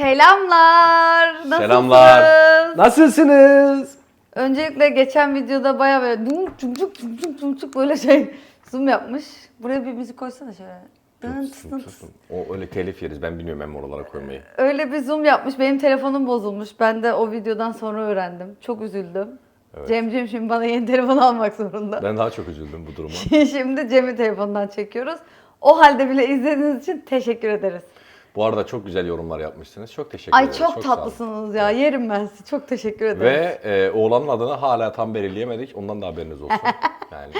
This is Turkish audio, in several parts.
Selamlar. Nasılsınız? Selamlar. Nasılsınız? Öncelikle geçen videoda bayağı böyle dum cum cum cum cum cum cum böyle şey zoom yapmış. Buraya bir müzik koysana şöyle. Dın tıs dın tıs. O öyle telif yeriz. Ben bilmiyorum hem oralara koymayı. Öyle bir zoom yapmış. Benim telefonum bozulmuş. Ben de o videodan sonra öğrendim. Çok üzüldüm. Evet. Cemcim şimdi bana yeni telefon almak zorunda. Ben daha çok üzüldüm bu duruma. şimdi Cem'in telefonundan çekiyoruz. O halde bile izlediğiniz için teşekkür ederiz. Bu arada çok güzel yorumlar yapmışsınız. Çok teşekkür Ay ederiz. çok, sağ olun. tatlısınız ya. Yerim ben sizi. Çok teşekkür ederim. Ve e, oğlanın adını hala tam belirleyemedik. Ondan da haberiniz olsun. Yani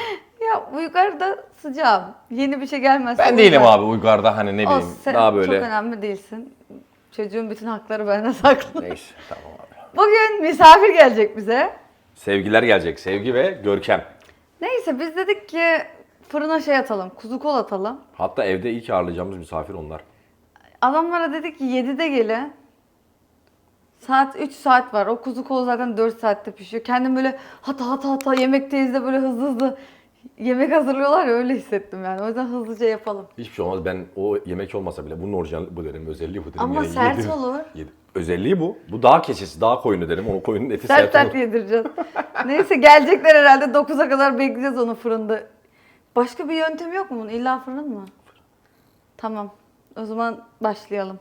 Ya bu yukarıda sıcağım. Yeni bir şey gelmezse ben değilim uygar. abi Uygar'da hani ne bileyim Olsun, sen daha çok böyle. önemli değilsin. Çocuğun bütün hakları bende saklı. Neyse tamam abi. Bugün misafir gelecek bize. Sevgiler gelecek. Sevgi ve Görkem. Neyse biz dedik ki fırına şey atalım, kuzu kol atalım. Hatta evde ilk ağırlayacağımız misafir onlar. Adamlara dedik ki 7'de gelin. Saat 3 saat var. O kuzu kol zaten 4 saatte pişiyor. Kendim böyle hata hata hata yemekteyiz de böyle hızlı hızlı yemek hazırlıyorlar ya öyle hissettim yani. O yüzden hızlıca yapalım. Hiçbir şey olmaz. Ben o yemek olmasa bile bunun orijinal bu derim. Özelliği bu derim. Ama Yani sert yedim- olur. yedim. Özelliği bu. Bu daha keçesi, daha koyunu derim. Onun koyunun eti Sert sert, sert olur. yedireceğiz. Neyse gelecekler herhalde 9'a kadar bekleyeceğiz onu fırında. Başka bir yöntemi yok mu bunun? İlla fırın mı? Tamam. O zaman başlayalım.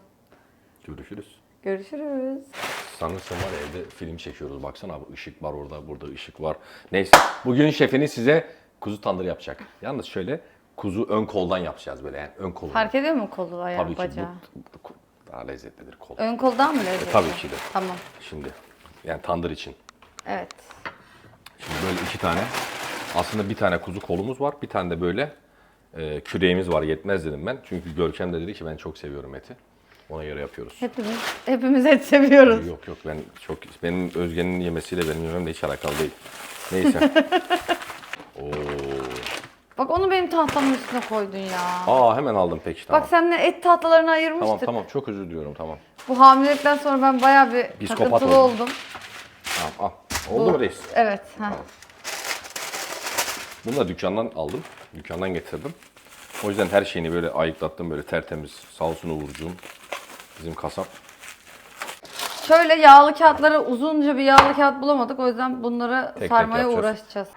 Görüşürüz. Görüşürüz. Sanırsın var ya evde film çekiyoruz. Baksana abi ışık var orada, burada ışık var. Neyse. Bugün şefiniz size kuzu tandır yapacak. Yalnız şöyle kuzu ön koldan yapacağız böyle yani ön koldan. Fark ediyor mu kolu ayağı Tabii ki bacağı? bu, bu daha lezzetlidir kol. Ön koldan mı lezzetli? tabii ki de. Tamam. Şimdi yani tandır için. Evet. Şimdi böyle iki tane aslında bir tane kuzu kolumuz var. Bir tane de böyle e, küreğimiz var. Yetmez dedim ben. Çünkü Görkem de dedi ki ben çok seviyorum eti. Ona göre yapıyoruz. Hepimiz, hepimiz et seviyoruz. Yok yok ben çok benim Özge'nin yemesiyle benim yememle hiç alakalı değil. Neyse. Oo. Bak onu benim tahtamın üstüne koydun ya. Aa hemen aldım peki tamam. Bak sen de et tahtalarını ayırmıştık. Tamam tamam çok özür diliyorum tamam. Bu hamilelikten sonra ben bayağı bir Psikopat takıntılı oldum. oldum. Tamam al. Oldu mu reis? Evet. heh. Bunu da dükkandan aldım. Dükkandan getirdim. O yüzden her şeyini böyle ayıklattım böyle tertemiz. Sağ olsun Uğurcuğum. Bizim kasap. Şöyle yağlı kağıtları uzunca bir yağlı kağıt bulamadık. O yüzden bunları tek sarmaya yapacağız. uğraşacağız.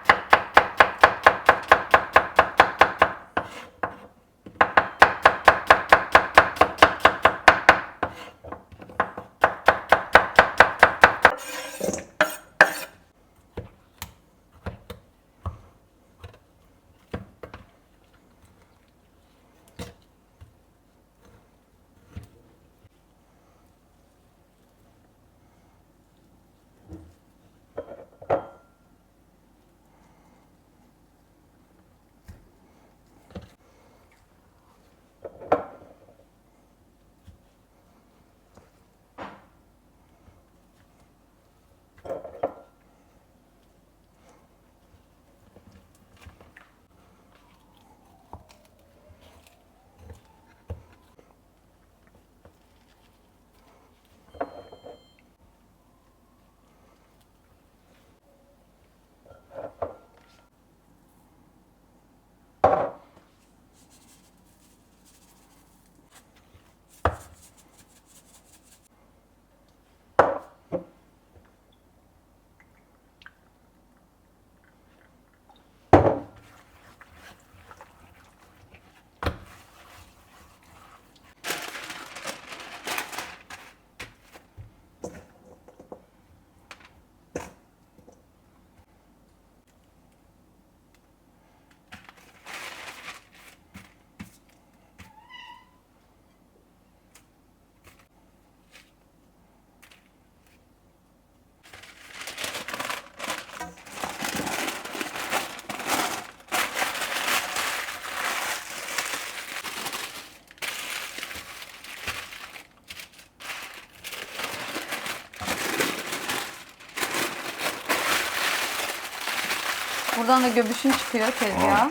Buradan da göbüşün çıkıyor tezgaha.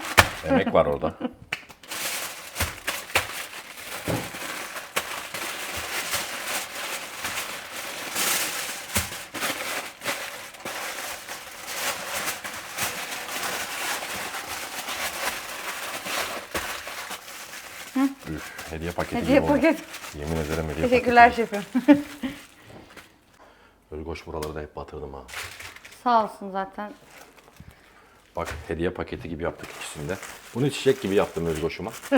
Emek var orada. Üf, hediye paketi Hediye gibi oldu. paket. Yemin ederim hediye Teşekkürler paketi. şefim. Özgoş buraları da hep batırdım ha. Sağ olsun zaten. Bak hediye paketi gibi yaptık ikisini de. Bunu çiçek gibi yaptım Özgoş'uma.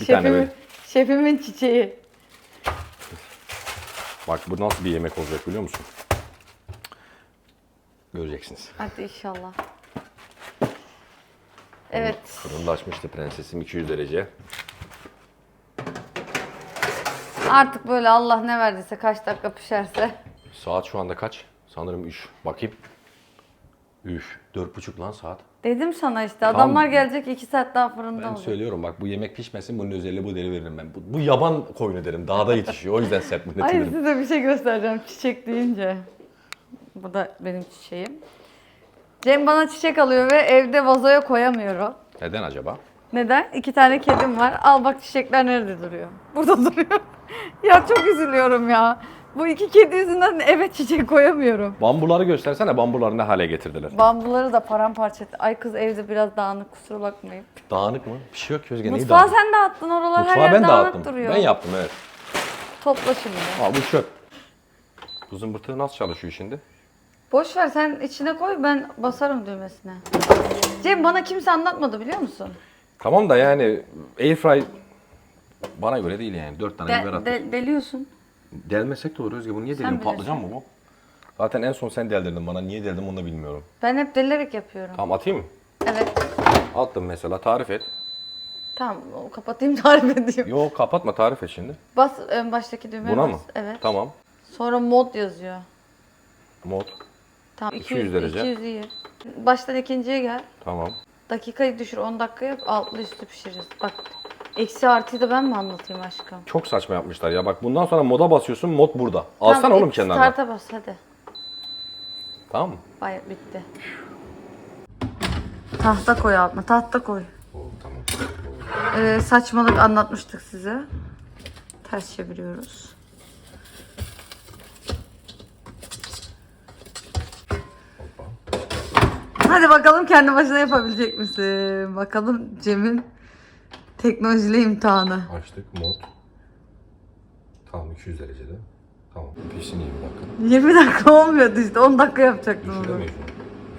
Bir tane böyle. şefimin çiçeği. Bak bu nasıl bir yemek olacak biliyor musun? Göreceksiniz. Hadi inşallah. Evet. Fırında açmıştı prensesim 200 derece. Artık böyle Allah ne verdiyse kaç dakika pişerse. Saat şu anda kaç? Sanırım 3. Bakayım. Üf. 4.30 lan saat. Dedim sana işte adamlar gelecek 2 saat daha fırında Ben olacak. söylüyorum bak bu yemek pişmesin bunun özelliği bu deri veririm ben. Bu, bu yaban koyunu derim. Dağda yetişiyor. O yüzden sert Ay derim. size bir şey göstereceğim çiçek deyince. Bu da benim çiçeğim. Cem bana çiçek alıyor ve evde vazoya koyamıyorum. Neden acaba? Neden? İki tane kedim var. Al bak çiçekler nerede duruyor? Burada duruyor. ya çok üzülüyorum ya. Bu iki kedi yüzünden eve çiçek koyamıyorum. Bambuları göstersene bambuları ne hale getirdiler. Bambuları da paramparça etti. Ay kız evde biraz dağınık kusura bakmayın. Dağınık mı? Bir şey yok Özge neyi Mutfağı dağınık? sen dağıttın oralar her Mutfağı yer ben dağınık dağıttım. duruyor. Ben yaptım evet. Topla şimdi. Aa bu çöp. Bu zımbırtı nasıl çalışıyor şimdi? Boş ver sen içine koy ben basarım düğmesine. Cem bana kimse anlatmadı biliyor musun? Tamam da yani airfry bana göre değil yani. 4 tane biber De, attım. de- deliyorsun. Delmesek de olur Özge. Bu niye Sen bilirsin. Patlıcan mı bu? Zaten en son sen deldirdin bana. Niye deldim onu da bilmiyorum. Ben hep delerek yapıyorum. Tamam atayım mı? Evet. Attım mesela tarif et. Tamam o kapatayım tarif edeyim. Yo kapatma tarif et şimdi. Bas ön baştaki düğmeye Buna bas. mı? Evet. Tamam. Sonra mod yazıyor. Mod. Tamam 200 derece. 200 iyi. Baştan ikinciye gel. Tamam. Dakikayı düşür 10 dakika yap altlı üstü pişiririz. Bak eksi artıyı da ben mi anlatayım aşkım? Çok saçma yapmışlar ya. Bak bundan sonra moda basıyorsun. Mod burada. Alsana Tamam, oğlum kenardan. Start'a bas hadi. Tamam mı? Bay bitti. Tahta koy altına tahta koy. tamam. Ee, saçmalık anlatmıştık size. Ters çeviriyoruz. Hadi bakalım kendi başına yapabilecek misin? Bakalım Cem'in teknolojiyle imtihanı. Açtık mod. Tamam 200 derecede. Tamam. Pişsin 20 dakika. 20 dakika olmuyordu işte 10 dakika yapacaktın onu. Düşüremeyiz mi?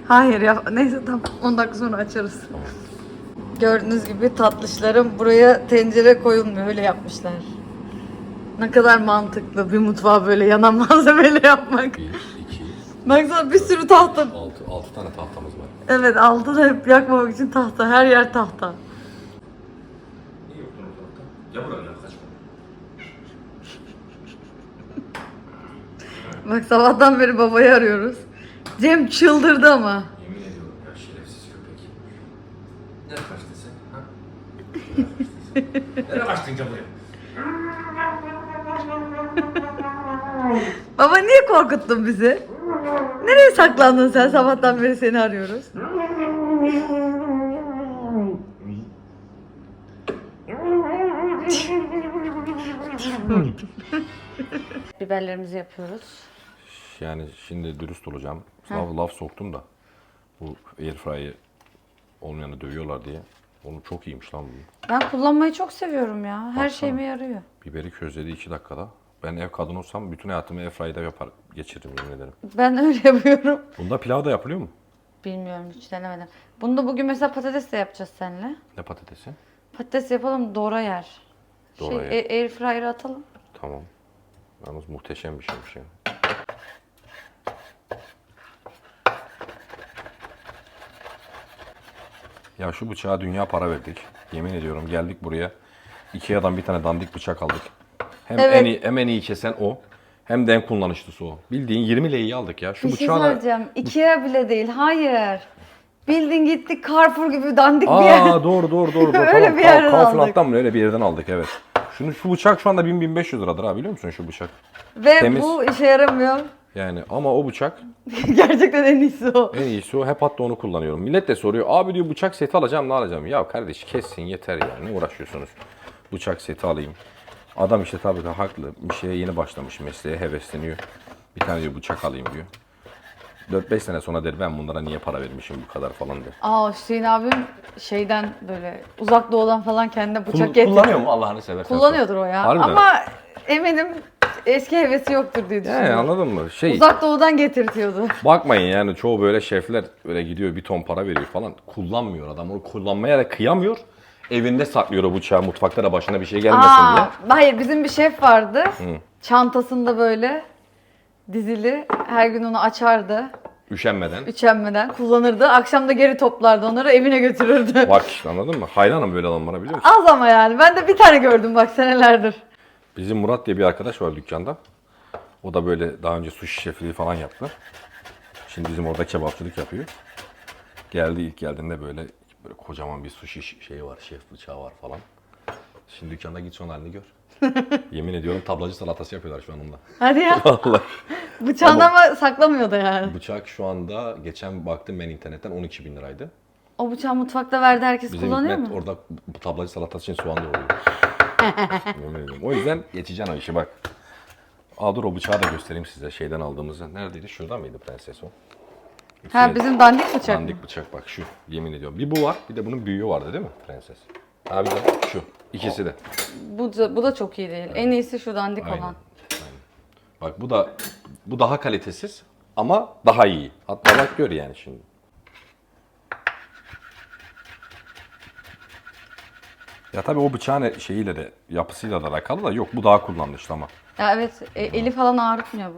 Hayır ya neyse tamam 10 dakika sonra açarız. Gördüğünüz gibi tatlışlarım buraya tencere koyulmuyor öyle yapmışlar. Ne kadar mantıklı bir mutfağı böyle yanan malzemeyle yapmak. 1, 2, Baksana bir sürü tahta. 6, 6 tane tahtamız var. Evet altı da hep yakmamak için tahta. Her yer tahta. Niye yoktun o tarafta? Gel buraya gel kaçma. Bak sabahtan beri babayı arıyoruz. Cem çıldırdı ama. Yemin ediyorum ya şerefsiz köpek. Nereye kaçtın sen? Ha? Nereye kaçtın buraya? Baba niye korkuttun bizi? Nereye saklandın sen? Sabahtan beri seni arıyoruz. Biberlerimizi yapıyoruz. Yani şimdi dürüst olacağım. Sana laf soktum da. Bu airfryer'ı olmayanı dövüyorlar diye. Onu çok iyiymiş lan bu. Ben kullanmayı çok seviyorum ya. Her Baksana. şeyime yarıyor. Biberi közledi 2 dakikada. Ben ev kadını olsam bütün hayatımı airfryer'da yapar geçiririm yemin ederim. Ben öyle yapıyorum. Bunda pilav da yapılıyor mu? Bilmiyorum hiç denemedim. Bunu da bugün mesela patates de yapacağız seninle. Ne patatesi? Patates yapalım doğra yer. Doğra şey, yer. e- air fryer'a atalım. Tamam. Yalnız muhteşem bir şeymiş yani. Ya şu bıçağa dünya para verdik. Yemin ediyorum geldik buraya. Ikea'dan bir tane dandik bıçak aldık. Hem Evet. en iyi, hem en iyi kesen o. Hem de en kullanışlısı o. Bildiğin 20 leyi aldık ya. Şu Bir şey bıçağı da... Ikea bile değil. Hayır. Bildin gittik Carrefour gibi dandik bir yer. Aa doğru doğru doğru. doğru. Öyle bir yerden Kaufland'dan mı öyle bir yerden aldık evet. Şunu şu bıçak şu anda 1000-1500 liradır ha biliyor musun şu bıçak? Ve temiz. bu işe yaramıyor. Yani ama o bıçak Gerçekten en iyisi o. En iyisi o. Hep hatta onu kullanıyorum. Millet de soruyor. Abi diyor bıçak seti alacağım ne alacağım? Ya kardeş kessin yeter ya. Ne uğraşıyorsunuz? Bıçak seti alayım. Adam işte tabii ki haklı. Bir şeye yeni başlamış mesleğe hevesleniyor. Bir tane diyor bıçak alayım diyor. 4-5 sene sonra der ben bunlara niye para vermişim bu kadar falan der. Aa Hüseyin abim şeyden böyle uzak doğudan falan kendine bıçak Kul- getirdi. kullanıyor mu Allah'ını seversen? Kullanıyordur o ya. Harbiden. Ama eminim eski hevesi yoktur diye düşünüyorum. anladın mı? Şey Uzak doğudan getirtiyordu. bakmayın yani çoğu böyle şefler öyle gidiyor bir ton para veriyor falan. Kullanmıyor adam onu kullanmaya da kıyamıyor. Evinde saklıyor o bıçağı mutfakta da başına bir şey gelmesin diye. Aa, hayır bizim bir şef vardı. Çantasında böyle dizili. Her gün onu açardı. Üşenmeden. Üşenmeden kullanırdı. Akşam da geri toplardı onları evine götürürdü. Bak işte anladın mı? Hayranım böyle adamlara biliyor musun? Az ama yani. Ben de bir tane gördüm bak senelerdir. Bizim Murat diye bir arkadaş var dükkanda. O da böyle daha önce sushi şefliği falan yaptı. Şimdi bizim orada kebapçılık yapıyor. Geldi ilk geldiğinde böyle böyle kocaman bir sushi şeyi var, şef bıçağı var falan. Şimdi dükkanda git son halini gör. Yemin ediyorum tablacı salatası yapıyorlar şu an onunla. Hadi ya. Vallahi. Bıçağını ama saklamıyordu yani. Bıçak şu anda geçen baktım ben internetten 12 bin liraydı. O bıçağı mutfakta verdi herkes Bizim kullanıyor mu? orada tablacı salatası için soğan doğruyor. O yüzden geçeceksin o işi bak. Aa dur o bıçağı da göstereyim size şeyden aldığımızı. Neredeydi? Şurada mıydı prenses o? Ha İçine- bizim dandik bıçak mı? Dandik bıçak bak şu yemin ediyorum. Bir bu var bir de bunun büyüğü vardı değil mi prenses? Ha bir de şu. İkisi de. Bu da, bu da çok iyi değil. En iyisi şu dandik Aynen. olan. Bak bu da bu daha kalitesiz ama daha iyi. Hatta bak gör yani şimdi. Ya tabii o bıçağın şeyiyle de yapısıyla da alakalı da yok bu daha kullanışlı ama. Ya evet e, eli falan ağrıtmıyor bu.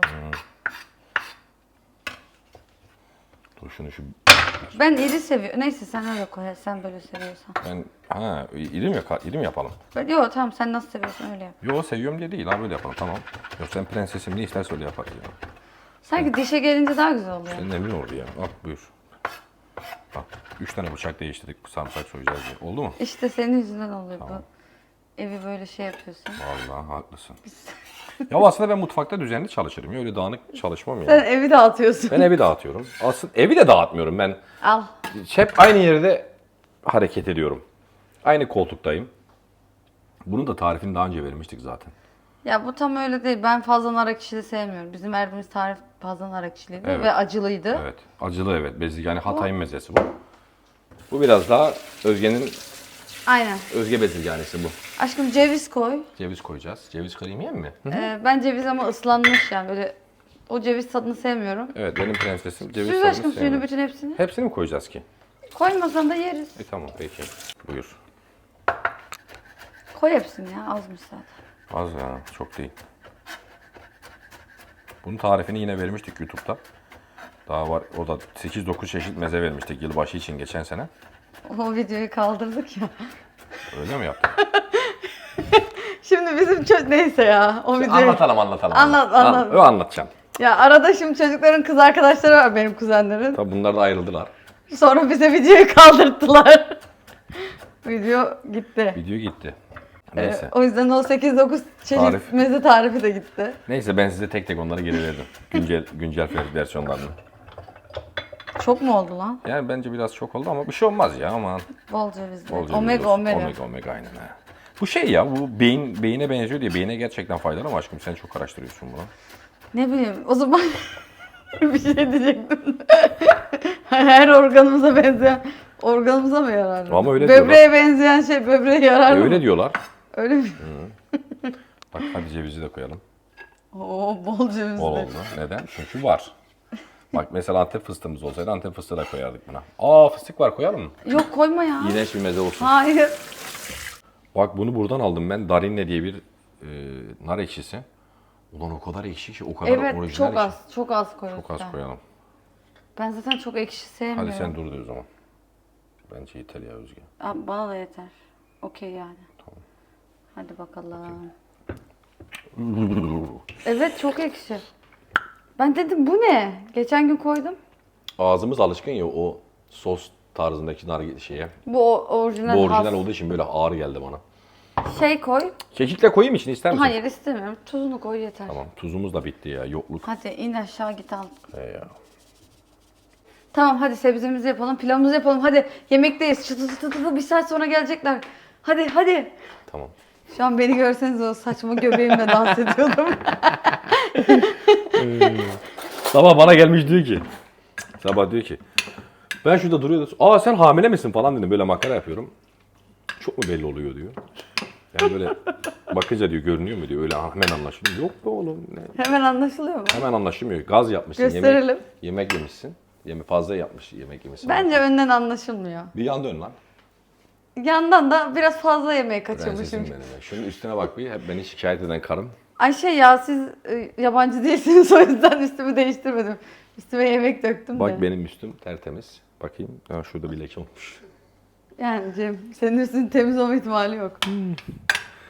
Dur şunu şu Ben iri seviyorum. Neyse sen öyle koy. Sen böyle seviyorsan. ben ha iri mi, yaka- iri mi yapalım? Ben, yok tamam sen nasıl seviyorsan öyle yap. Yo seviyorum diye değil ha böyle yapalım tamam. Yok sen prensesim ne isterse öyle yaparız ya. Sanki dişe gelince daha güzel oluyor. Senin emrin oldu ya. Al buyur. Bak üç tane bıçak değiştirdik sarımsak soyacağız diye. Oldu mu? İşte senin yüzünden oluyor bu. Evi böyle şey yapıyorsun. Vallahi haklısın. ya aslında ben mutfakta düzenli çalışırım. ya, Öyle dağınık çalışmam Sen yani. evi dağıtıyorsun. Ben evi dağıtıyorum. Aslında evi de dağıtmıyorum ben. Al. Hep aynı yerde hareket ediyorum. Aynı koltuktayım. Bunun da tarifini daha önce vermiştik zaten. Ya bu tam öyle değil. Ben fazla nar ekşili sevmiyorum. Bizim verdiğimiz tarif fazla nar ekşiliydi Evet. ve acılıydı. Evet. Acılı evet. Bezli yani Hatay'ın mezesi bu. Bu biraz daha Özge'nin Aynen. Özge bezirganesi bu. Aşkım ceviz koy. Ceviz koyacağız. Ceviz kırayım yiyeyim mi? Ee, ben ceviz ama ıslanmış yani böyle o ceviz tadını sevmiyorum. Evet benim prensesim ceviz Süz aşkım suyunu sevmiyor. bütün hepsini. Hepsini mi koyacağız ki? Koymasan da yeriz. E tamam peki. Buyur. Koy hepsini ya azmış zaten. Az ya çok değil. Bunun tarifini yine vermiştik YouTube'da. Daha var o da 8-9 çeşit meze vermiştik yılbaşı için geçen sene. O videoyu kaldırdık ya. Öyle mi yaptık? Şimdi bizim çocuk neyse ya o videoyu. anlatalım anlatalım. Anlat, anlat. An- anlatacağım. Ya arada şimdi çocukların kız arkadaşları var benim kuzenlerin. Tabii bunlar da ayrıldılar. Sonra bize videoyu kaldırttılar. Video gitti. Video gitti. Ee, Neyse. o yüzden o 8-9 çeşit Tarif. meze tarifi de gitti. Neyse ben size tek tek onları geri verdim. Güncel güncel versiyonlarını. Çok mu oldu lan? Yani bence biraz çok oldu ama bir şey olmaz ya aman. Bol cevizli. Bol omega olsun. omega. Omega omega aynen ha. Bu şey ya bu beyin beyine benziyor diye beyine gerçekten faydalı ama aşkım sen çok araştırıyorsun bunu. Ne bileyim o zaman bir şey diyecektim. Her organımıza benzeyen organımıza mı yararlı? Ama öyle Böbreğe benzeyen şey böbreğe E, yararlı mı? öyle diyorlar. Öyle mi? Bak hadi cevizi de koyalım. Oo bol cevizli. Bol oldu. Neden? Çünkü var. Bak mesela Antep fıstığımız olsaydı Antep fıstığı da koyardık buna. Aa fıstık var koyalım mı? Yok koyma ya. İğrenç bir meze olsun. Hayır. Bak bunu buradan aldım ben. Darinne diye bir e, nar ekşisi. Ulan o kadar ekşi ki o kadar Evet orijinal çok ekşi. az. Çok az koy. Çok az lütfen. koyalım. Ben zaten çok ekşi sevmiyorum. Hadi sen dur de o zaman. Bence yeter ya Özge. Aa, bana da yeter. Okey yani. Hadi bakalım. Evet çok ekşi. Ben dedim bu ne? Geçen gün koydum. Ağzımız alışkın ya o sos tarzındaki nar şeye. Bu o- orijinal, Bu orijinal has. olduğu için böyle ağır geldi bana. Şey koy. Kekikle koyayım içine ister misin? Hayır istemiyorum. Tuzunu koy yeter. Tamam tuzumuz da bitti ya yokluk. Hadi in aşağı git al. He ya. Tamam hadi sebzemizi yapalım, pilavımızı yapalım. Hadi yemekteyiz. Çıtı çıtı çıtı bir saat sonra gelecekler. Hadi hadi. Tamam. Şu an beni görseniz o saçma göbeğimle dans ediyordum. Sabah bana gelmiş diyor ki Sabah diyor ki ben şurada duruyordu. Aa sen hamile misin falan dedim. Böyle makara yapıyorum. Çok mu belli oluyor diyor. Yani böyle bakınca diyor görünüyor mu diyor. Öyle hemen anlaşılıyor. Yok be oğlum. Ne? Hemen anlaşılıyor mu? Hemen anlaşılmıyor. Gaz yapmışsın. Gösterelim. Yemek, yemek yemişsin. Yemek fazla yapmış yemek yemişsin. Bence önden anlaşılmıyor. Bir yan dön lan. Yandan da biraz fazla yemeğe Prensesim kaçırmışım. benim ya. Şunun üstüne bak bir. Hep beni şikayet eden karım. Ayşe ya siz e, yabancı değilsiniz o yüzden üstümü değiştirmedim. Üstüme yemek döktüm Bak de. benim üstüm tertemiz. Bakayım. Ha, şurada bir leke olmuş. Yani Cem senin üstün temiz olma ihtimali yok.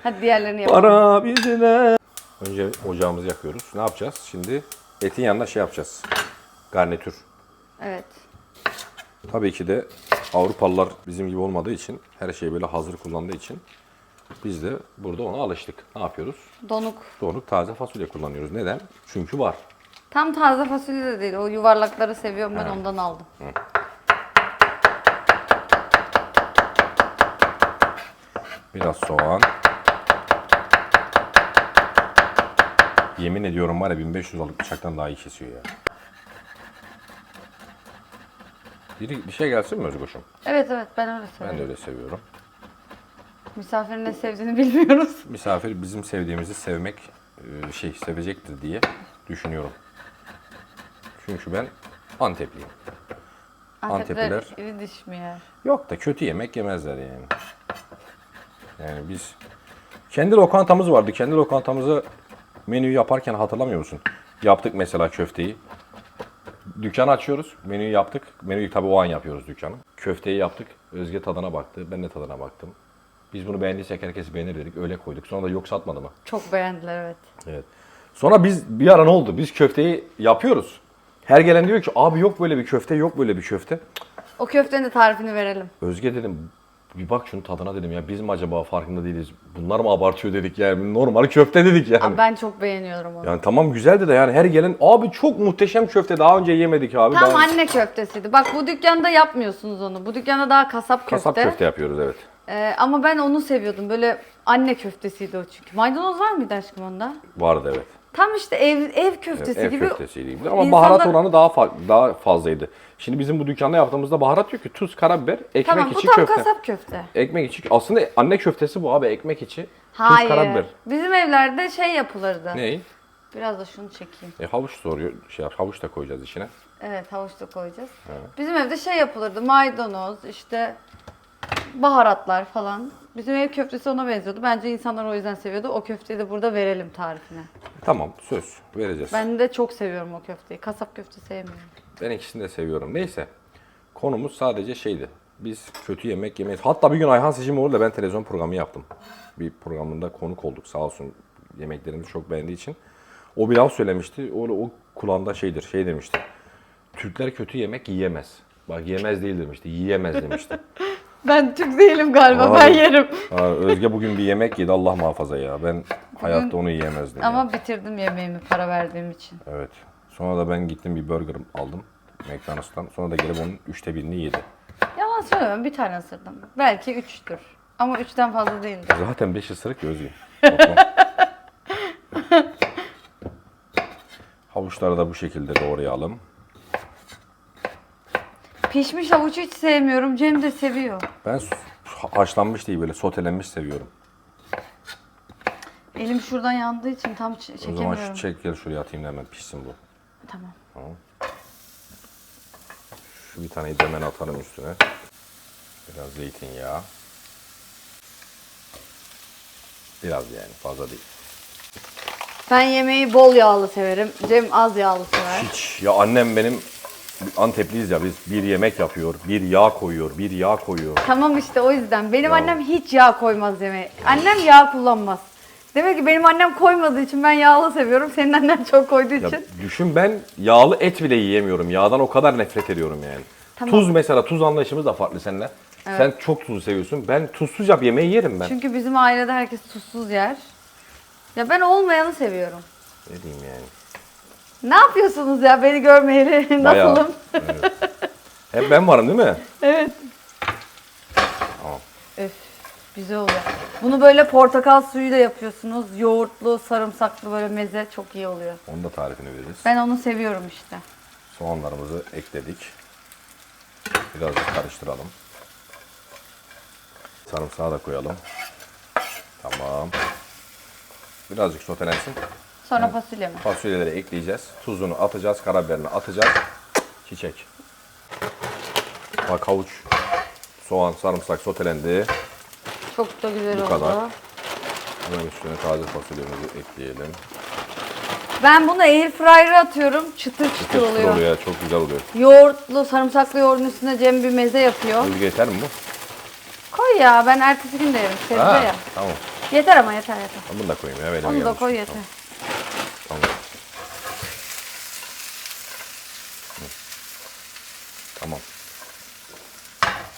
Hadi diğerlerini yapalım. Para bizine. Önce ocağımızı yakıyoruz. Ne yapacağız? Şimdi etin yanına şey yapacağız. Garnitür. Evet. Tabii ki de Avrupalılar bizim gibi olmadığı için, her şeyi böyle hazır kullandığı için biz de burada ona alıştık. Ne yapıyoruz? Donuk. Donuk taze fasulye kullanıyoruz. Neden? Çünkü var. Tam taze fasulye de değil. O yuvarlakları seviyorum ben ondan aldım. Biraz soğan. Yemin ediyorum var ya 1500 alık bıçaktan daha iyi kesiyor ya. Bir, bir şey gelsin mi Özgoş'um? Evet evet ben öyle Ben seviyorum. de öyle seviyorum. Misafirin ne sevdiğini bilmiyoruz. Misafir bizim sevdiğimizi sevmek, e, şey sevecektir diye düşünüyorum. Çünkü ben Antepliyim. Antepliler- iri yer? Yok da kötü yemek yemezler yani. Yani biz kendi lokantamız vardı. Kendi lokantamızı menüyü yaparken hatırlamıyor musun? Yaptık mesela köfteyi. Dükkan açıyoruz. Menüyü yaptık. Menüyü tabii o an yapıyoruz dükkanı. Köfteyi yaptık. Özge tadına baktı. Ben de tadına baktım. Biz bunu beğendiysek herkes beğenir dedik. Öyle koyduk. Sonra da yok satmadı mı? Çok beğendiler evet. Evet. Sonra biz bir ara ne oldu? Biz köfteyi yapıyoruz. Her gelen diyor ki abi yok böyle bir köfte, yok böyle bir köfte. O köftenin de tarifini verelim. Özge dedim bir bak şunun tadına dedim ya biz mi acaba farkında değiliz? Bunlar mı abartıyor dedik yani normal köfte dedik yani. Aa, ben çok beğeniyorum onu. Yani tamam güzeldi de yani her gelen abi çok muhteşem köfte daha önce yemedik abi. Tam Daha- anne köftesiydi. Bak bu dükkanda yapmıyorsunuz onu. Bu dükkanda daha kasap köfte. Kasap köfte yapıyoruz evet. Ee, ama ben onu seviyordum. Böyle anne köftesiydi o çünkü. Maydanoz var mıydı aşkım onda? Vardı evet. Tam işte ev ev köftesi Ev gibi. köftesiydi. Ama İnsanlar- baharat oranı daha fa- daha fazlaydı. Şimdi bizim bu dükkanda yaptığımızda baharat yok ki tuz, karabiber, ekmek Tamam bu içi tam köfte. kasap köfte. Ekmek içi aslında anne köftesi bu abi ekmek içi. Hayır. Tuz, karabiber. Bizim evlerde şey yapılırdı. Ney? Biraz da şunu çekeyim. E, havuç soruyor. Şey yap, havuç da koyacağız içine. Evet havuç da koyacağız. Bizim evde şey yapılırdı. Maydanoz, işte baharatlar falan. Bizim ev köftesi ona benziyordu. Bence insanlar o yüzden seviyordu. O köfteyi de burada verelim tarifine. Tamam söz vereceğiz. Ben, Ben de çok seviyorum o köfteyi. Kasap köfte sevmiyorum. ikisini de seviyorum. Neyse. Konumuz sadece şeydi. Biz kötü yemek yemeyiz. Hatta bir gün Ayhan Sicimoğlu'yla ben televizyon programı yaptım. Bir programında konuk olduk sağ olsun. Yemeklerimizi çok beğendiği için. O bir laf söylemişti. O, o kulağında şeydir. Şey demişti. Türkler kötü yemek yiyemez. Bak yemez değil demişti. Yiyemez demişti. Ben Türk değilim galiba. Abi. Ben yerim. Ha, Özge bugün bir yemek yedi Allah muhafaza ya. Ben hayatta onu yiyemezdim. Ama bitirdim yemeğimi para verdiğim için. Evet. Sonra da ben gittim bir burger aldım. McDonald's'tan. Sonra da gelip onun üçte birini yedi. Yalan söylemem bir tane ısırdım. Belki üçtür. Ama üçten fazla değildir. Zaten beş ısırık ya Özge. Havuçları da bu şekilde doğrayalım. Pişmiş havucu hiç sevmiyorum. Cem de seviyor. Ben haşlanmış değil böyle sotelenmiş seviyorum. Elim şuradan yandığı için tam ç- O zaman çekemiyorum. şu çek gel şuraya atayım da hemen pişsin bu. Tamam. Şu bir taneyi de hemen atalım üstüne. Biraz zeytinyağı. Biraz yani fazla değil. Ben yemeği bol yağlı severim. Cem az yağlı sever. Hiç. Ya annem benim Antepliyiz ya biz bir yemek yapıyor, bir yağ koyuyor, bir yağ koyuyor. Tamam işte o yüzden. Benim annem hiç yağ koymaz yemeğe. Annem yağ kullanmaz. Demek ki benim annem koymadığı için ben yağlı seviyorum. Senin annen çok koyduğu Ya için. düşün ben yağlı et bile yiyemiyorum. Yağdan o kadar nefret ediyorum yani. Tamam. Tuz mesela tuz anlayışımız da farklı seninle. Sen çok tuzlu seviyorsun. Ben tuzsuz yap yemeği yerim ben. Çünkü bizim ailede herkes tuzsuz yer. Ya ben olmayanı seviyorum. Ne diyeyim yani. Ne yapıyorsunuz ya beni görmeyeli? Bayağı. Nasılım? Evet. Hep ben varım değil mi? evet. Tamam. Öf güzel oluyor. Bunu böyle portakal suyuyla yapıyorsunuz. Yoğurtlu, sarımsaklı böyle meze çok iyi oluyor. Onun da tarifini veririz. Ben onu seviyorum işte. Soğanlarımızı ekledik. Biraz da karıştıralım. Sarımsağı da koyalım. Tamam. Birazcık sotelensin. Sonra fasulye mi? Fasulyeleri ekleyeceğiz. Tuzunu atacağız, karabiberini atacağız. Çiçek. Bak havuç, soğan, sarımsak sotelendi. Çok da güzel Bu oldu. kadar. Hemen üstüne taze fasulyemizi ekleyelim. Ben bunu air fryer'a atıyorum. Çıtır çıtır, Çıtır çıtır oluyor. oluyor, çok güzel oluyor. Yoğurtlu, sarımsaklı yoğurdun üstüne Cem bir meze yapıyor. Özge yeter mi bu? Koy ya ben ertesi gün de yerim. Sebze ya. Tamam. Yeter ama yeter yeter. Ben bunu da koyayım ya. Benim Onu da koy yeter. Tamam. Tamam.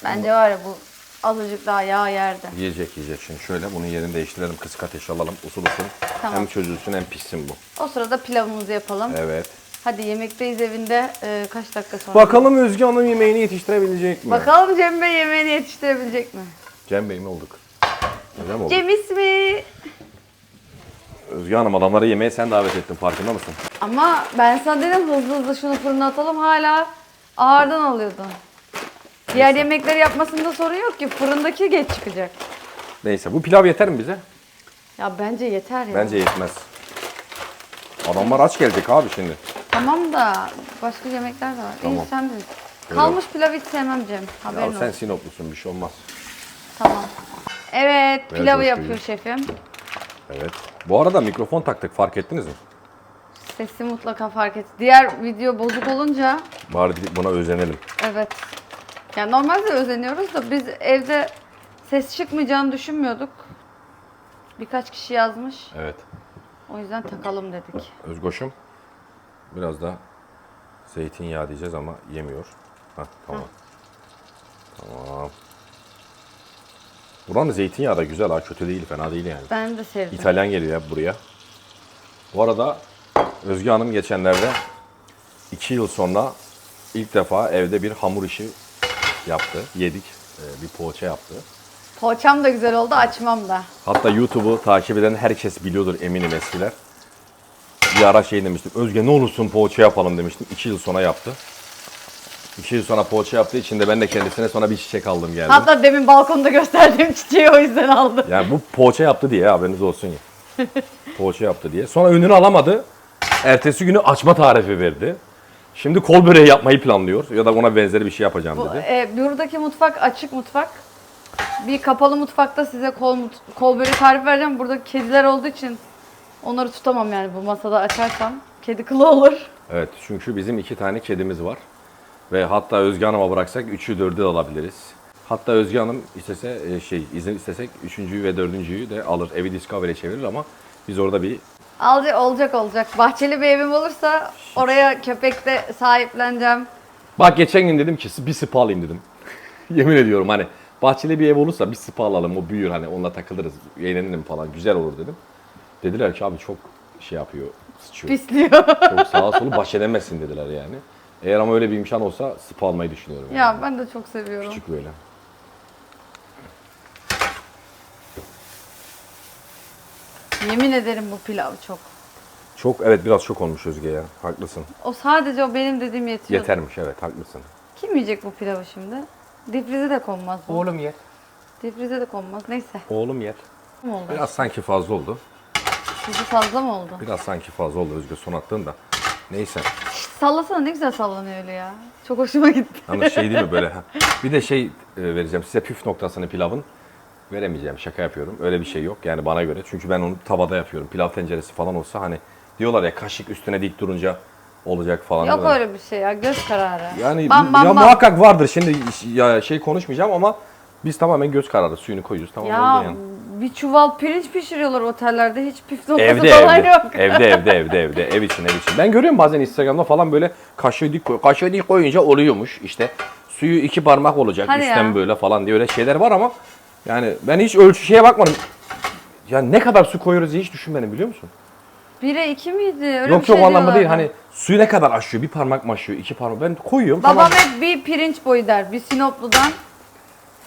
Bence var ya bu azıcık daha yağ yerde. Yiyecek yiyecek. Şimdi şöyle bunun yerini değiştirelim. Kısık ateş alalım. Usul usul. Tamam. Hem çözülsün hem pişsin bu. O sırada pilavımızı yapalım. Evet. Hadi yemekteyiz evinde Ee, kaç dakika sonra? Bakalım Özge Hanım yemeğini yetiştirebilecek mi? Bakalım Cem Bey yemeğini yetiştirebilecek mi? Cem Bey mi olduk? Öyle mi olduk? Cem ismi. Özge Hanım adamları yemeğe sen davet ettin farkında mısın? Ama ben sana dedim hızlı hızlı şunu fırına atalım hala ağırdan alıyordun. Diğer yemekleri yapmasında sorun yok ki fırındaki geç çıkacak. Neyse bu pilav yeter mi bize? Ya bence yeter ya. Bence yetmez. Adamlar aç gelecek abi şimdi. Tamam da başka yemekler de var. Tamam. İyi sen bilirsin. Kalmış pilav hiç sevmem Cem. Haberin Ya olsun. sen Sinoplusun bir şey olmaz. Tamam. Evet pilavı hoş yapıyor şefim. Evet. Bu arada mikrofon taktık fark ettiniz mi? Sesi mutlaka fark et. Diğer video bozuk olunca Bari buna özenelim. evet. Yani normalde özeniyoruz da biz evde ses çıkmayacağını düşünmüyorduk. Birkaç kişi yazmış. Evet. O yüzden takalım dedik. Özgoş'um biraz da zeytinyağı diyeceğiz ama yemiyor. Hah, tamam. Tamam. Buranın zeytinyağı da güzel ha. Kötü değil, fena değil yani. Ben de sevdim. İtalyan geliyor ya buraya. Bu arada Özge Hanım geçenlerde iki yıl sonra ilk defa evde bir hamur işi yaptı. Yedik. Ee, bir poğaça yaptı. Poğaçam da güzel oldu açmam da. Hatta YouTube'u takip eden herkes biliyordur eminim eskiler. Bir ara şey demiştim. Özge ne olursun poğaça yapalım demiştim. İki yıl sonra yaptı. İki yıl sonra poğaça yaptığı için de ben de kendisine sonra bir çiçek aldım geldim. Hatta demin balkonda gösterdiğim çiçeği o yüzden aldım. Yani bu poğaça yaptı diye haberiniz olsun ya. poğaça yaptı diye. Sonra önünü alamadı. Ertesi günü açma tarifi verdi. Şimdi kol böreği yapmayı planlıyor. Ya da ona benzeri bir şey yapacağım Bu, dedi. e, buradaki mutfak açık mutfak. Bir kapalı mutfakta size kol, mut- kol böreği tarif vereceğim. Burada kediler olduğu için onları tutamam yani bu masada açarsam. Kedi kılı olur. Evet çünkü bizim iki tane kedimiz var. Ve hatta Özge Hanım'a bıraksak üçü dördü de alabiliriz. Hatta Özge Hanım istese e, şey izin istesek üçüncüyü ve dördüncüyü de alır. Evi Discovery'e çevirir ama biz orada bir Alacak olacak olacak. Bahçeli bir evim olursa oraya köpek de sahipleneceğim. Bak geçen gün dedim ki bir spa alayım dedim. Yemin ediyorum hani bahçeli bir ev olursa bir spa alalım o büyür hani onunla takılırız eğlenelim falan güzel olur dedim. Dediler ki abi çok şey yapıyor sıçıyor. Pisliyor. Çok sağa solu baş edemezsin dediler yani. Eğer ama öyle bir imkan olsa spa almayı düşünüyorum. Yani. ya ben de çok seviyorum. Küçük böyle. Yemin ederim bu pilav çok. Çok evet biraz çok olmuş Özge ya. Haklısın. O sadece o benim dediğim yetiyor. Yetermiş evet haklısın. Kim yiyecek bu pilavı şimdi? Difrize de konmaz bu. Oğlum yer. Difrize de konmaz. Neyse. Oğlum yer. Ne oldu? Biraz sanki fazla oldu. Sizi fazla mı oldu? Biraz sanki fazla oldu Özge son attığın da. Neyse. Sallasana ne güzel sallanıyor öyle ya. Çok hoşuma gitti. Ama şey değil mi böyle? ha. Bir de şey e, vereceğim size püf noktasını pilavın. Veremeyeceğim şaka yapıyorum. Öyle bir şey yok yani bana göre. Çünkü ben onu tavada yapıyorum. Pilav tenceresi falan olsa hani diyorlar ya kaşık üstüne dik durunca olacak falan. Yok öyle bir şey ya. Göz kararı. Yani Bam, bam, ya bam. muhakkak vardır. Şimdi ya şey konuşmayacağım ama biz tamamen göz kararı suyunu koyuyoruz. Tamam Ya yani. bir çuval pirinç pişiriyorlar otellerde. Hiç püf noktası Evde falan evde, yok. evde evde evde evde ev için ev için. Ben görüyorum bazen Instagram'da falan böyle kaşığı dik koy. Kaşığı dik koyunca oluyormuş işte. Suyu iki parmak olacak Hadi üstten ya. böyle falan diye öyle şeyler var ama yani ben hiç ölçü şeye bakmadım. Ya ne kadar su koyuyoruz diye hiç düşünmedim biliyor musun? Bire iki miydi? Öyle yok bir yok şey o anlamda değil hani suyu ne kadar aşıyor bir parmak mı aşıyor iki parmak ben koyuyorum Babam tamam. hep bir pirinç boyu der. Bir Sinoplu'dan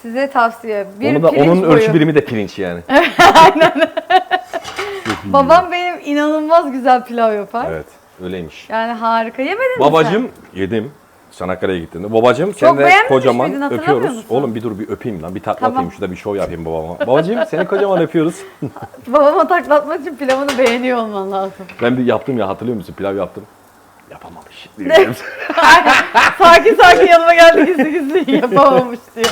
size tavsiye. Bir Onu da pirinç onun boyu. ölçü birimi de pirinç yani. Babam benim inanılmaz güzel pilav yapar. Evet. Öyleymiş. Yani harika. Yemedin mi Babacım yedim. Çanakkale'ye gittiğimde. Babacım sen Çok de beğenmemiş kocaman hatırlamıyor öpüyoruz. musun? Oğlum bir dur bir öpeyim lan. Bir tatlı Tamam. atayım şurada bir şov yapayım babama. Babacım seni kocaman öpüyoruz. Babama taklatmak için pilavını beğeniyor olman lazım. ben bir yaptım ya hatırlıyor musun? Pilav yaptım. Yapamamış. diye. sakin sakin yanıma geldi gizli gizli yapamamış diye.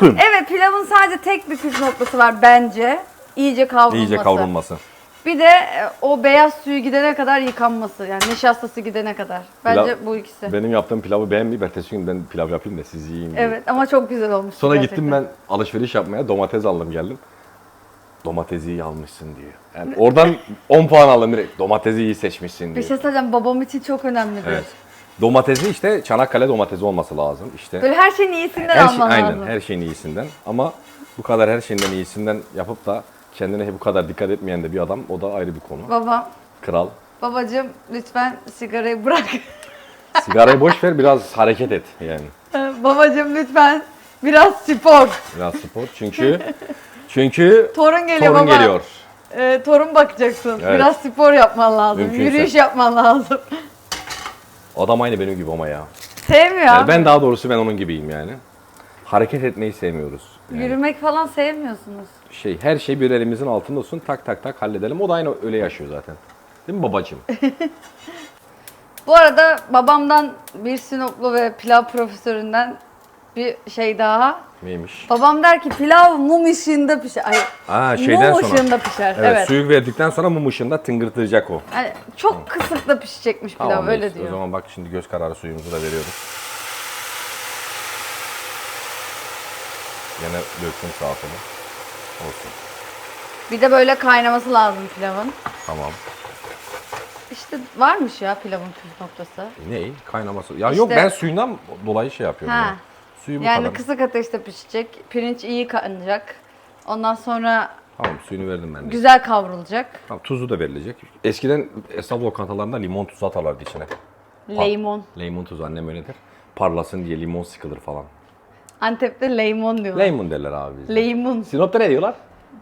evet pilavın sadece tek bir püf noktası var bence. İyice kavrulması. İyice kavrulması. Bir de e, o beyaz suyu gidene kadar yıkanması. Yani nişastası gidene kadar. Bence Pilav- bu ikisi. Benim yaptığım pilavı beğenmeyip ertesi gün ben pilav yapayım da siz yiyin diye. Evet ama çok güzel olmuş. Sonra gittim ben alışveriş yapmaya domates aldım geldim. Domatesi iyi almışsın diyor. Yani oradan 10 puan aldım direkt. Domatesi iyi seçmişsin Bir diyor. şey söyleyeceğim babam için çok önemlidir. Evet. Domatesi işte Çanakkale domatesi olması lazım. İşte Böyle her şeyin iyisinden her şey, alman aynen lazım. her şeyin iyisinden ama bu kadar her şeyinden iyisinden yapıp da kendine bu kadar dikkat etmeyen de bir adam o da ayrı bir konu. Babam, Kral. babacığım lütfen sigarayı bırak. Sigarayı boş ver biraz hareket et yani. babacığım lütfen biraz spor. Biraz spor çünkü çünkü Torun geliyor torun baba. geliyor. Ee, torun bakacaksın. Evet. Biraz spor yapman lazım. Mümkünse. Yürüyüş yapman lazım. Adam aynı benim gibi ama ya. Sevmiyor. Yani ben daha doğrusu ben onun gibiyim yani. Hareket etmeyi sevmiyoruz. Yani Yürümek falan sevmiyorsunuz. şey her şey bir elimizin altında olsun tak tak tak halledelim. O da aynı öyle yaşıyor zaten. Değil mi babacığım? Bu arada babamdan bir Sinoplu ve pilav profesöründen bir şey daha. Neymiş? Babam der ki pilav mum ışığında pişer. Ay, Aa şeyden mum sonra. ışığında pişer. Evet, Evet. suyu verdikten sonra mum ışığında tıngırtacak o. Yani çok kısıkta pişecekmiş pilav öyle diyor. O zaman bak şimdi göz kararı suyumuzu da veriyoruz. Yine döktüm sağa sola. Olsun. Bir de böyle kaynaması lazım pilavın. Tamam. İşte varmış ya pilavın püf noktası. Ne? Kaynaması. Ya yok İşte- ben suyundan dolayı şey yapıyorum. Ha. ya. Suyu bu Yani kadar. kısık ateşte pişecek. Pirinç iyi kaynayacak. Ondan sonra Tamam suyunu verdim ben de. güzel kavrulacak. Tamam, tuzu da verilecek. Eskiden esnaf lokantalarında limon tuzu atarlardı içine. Lemon. Lemon tuzu annem öyle der. Parlasın diye limon sıkılır falan. Antep'te lemon diyorlar. Lemon derler abi. bizde. Lemon. Sinop'ta ne diyorlar?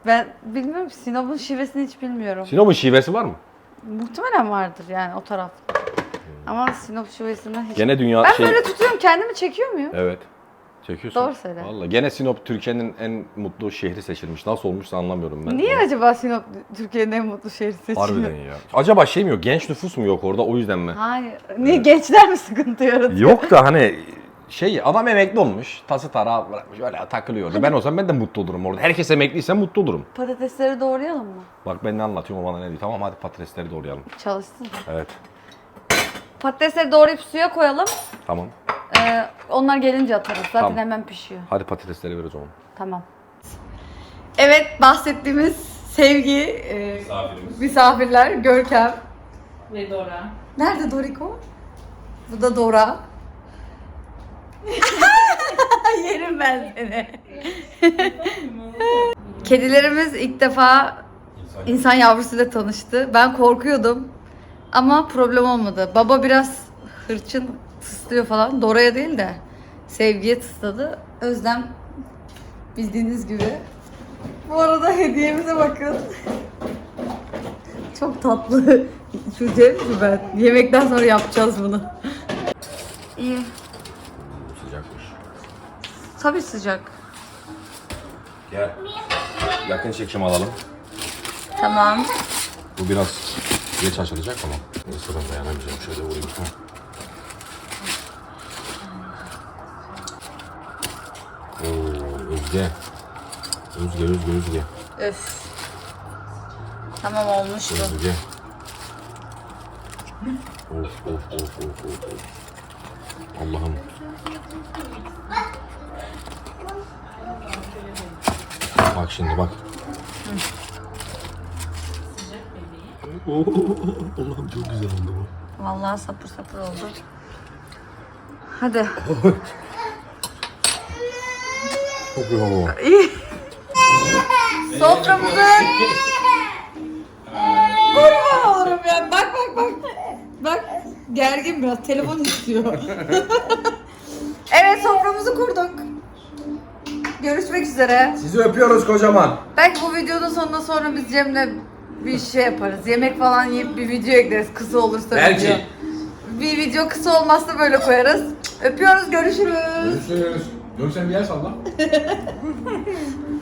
Ben bilmiyorum Sinop'un şivesini hiç bilmiyorum. Sinop'un şivesi var mı? Muhtemelen vardır yani o tarafta. Ama Sinop şivesinden hiç... Gene dünya ben şey... böyle tutuyorum kendimi çekiyor muyum? Evet. Çekiyorsun. Doğru söyle. Vallahi gene Sinop Türkiye'nin en mutlu şehri seçilmiş. Nasıl olmuşsa anlamıyorum ben. Niye acaba Sinop Türkiye'nin en mutlu şehri seçiliyor? Harbiden ya. Acaba şey mi yok? Genç nüfus mu yok orada o yüzden mi? Hayır. Niye gençler mi sıkıntı yaratıyor? Yok da hani şey adam emekli olmuş. Tası tarağı bırakmış öyle takılıyordu. Ben olsam ben de mutlu olurum orada. Herkes emekliyse mutlu olurum. Patatesleri doğrayalım mı? Bak ben ne anlatıyorum o bana ne diyor. Tamam hadi patatesleri doğrayalım. Çalışsın. Evet. Patatesleri doğrayıp suya koyalım. Tamam. Ee, onlar gelince atarız. Zaten Tamam. hemen pişiyor. Hadi patatesleri ver o zaman. Tamam. Evet bahsettiğimiz sevgi e, misafirler Görkem. Ve Dora. Nerede Doriko? Bu da Dora. Yerim ben seni. Kedilerimiz ilk defa insan yavrusuyla tanıştı. Ben korkuyordum. Ama problem olmadı. Baba biraz hırçın tıslıyor falan. Dora'ya değil de sevgiye tısladı. Özlem bildiğiniz gibi. Bu arada hediyemize bakın. Çok tatlı. Şu Cem şu ben. Yemekten sonra yapacağız bunu. İyi. Tabii sıcak. Gel. Yakın çekim alalım. Tamam. Bu biraz geç açılacak ama. Neyse ben dayanamayacağım. Şöyle vurayım. Ha. Oo, Özge. Özge, Özge, Özge. Öf. Tamam olmuştu. Özge. Of, of, of, of, of. Allah'ım. Bak şimdi bak. Oo, Allah'ım çok güzel oldu bu. Vallahi sapır sapır oldu. Hadi. Çok güzel oldu. Soframızı... Kurban olurum ya. Bak bak bak. Bak gergin biraz. Telefon istiyor. evet soframızı kurduk. Görüşmek üzere. Sizi öpüyoruz kocaman. Belki bu videonun sonunda sonra biz Cem'le bir şey yaparız. Yemek falan yiyip bir video ekleriz kısa olursa Belki. video. Bir video kısa olmazsa böyle koyarız. Öpüyoruz görüşürüz. Görüşürüz. Sen bir yer salla.